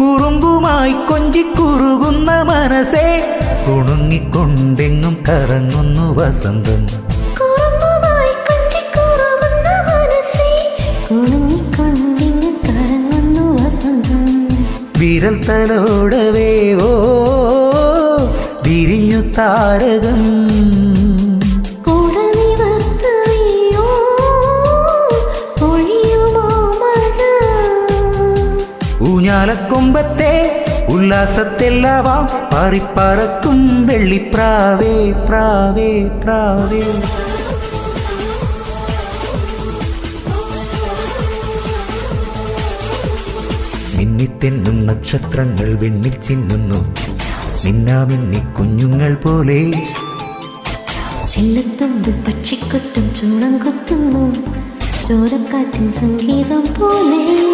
കുറുമ്പുമായി കൊഞ്ചിക്കുറുകുന്ന മനസ്സേ. കുണുങ്ങിക്കൊണ്ടെങ്ങും കറങ്ങുന്നു വസന്തം. വിരൽ തലോടവേ ഓ വിരിഞ്ഞു താരകം. ഊഞ്ഞാലക്കൊമ്പത്തെ ഉല്ലാസത്തെല്ലാവാം പാറിപ്പറക്കും വെള്ളിപ്രാവേ പ്രാവേ പ്രാവേ മിന്നിത്തെന്നും നക്ഷത്രങ്ങൾ വെണ്ണിൽ ചിന്നുന്നു. മിന്നാമിന്നി കുഞ്ഞുങ്ങൾ പോലെ. പക്ഷിക്കൊട്ടും ചൂടം കൊത്തുന്നു. ചോരക്കാറ്റിൻ സംഗീതം പോലെ.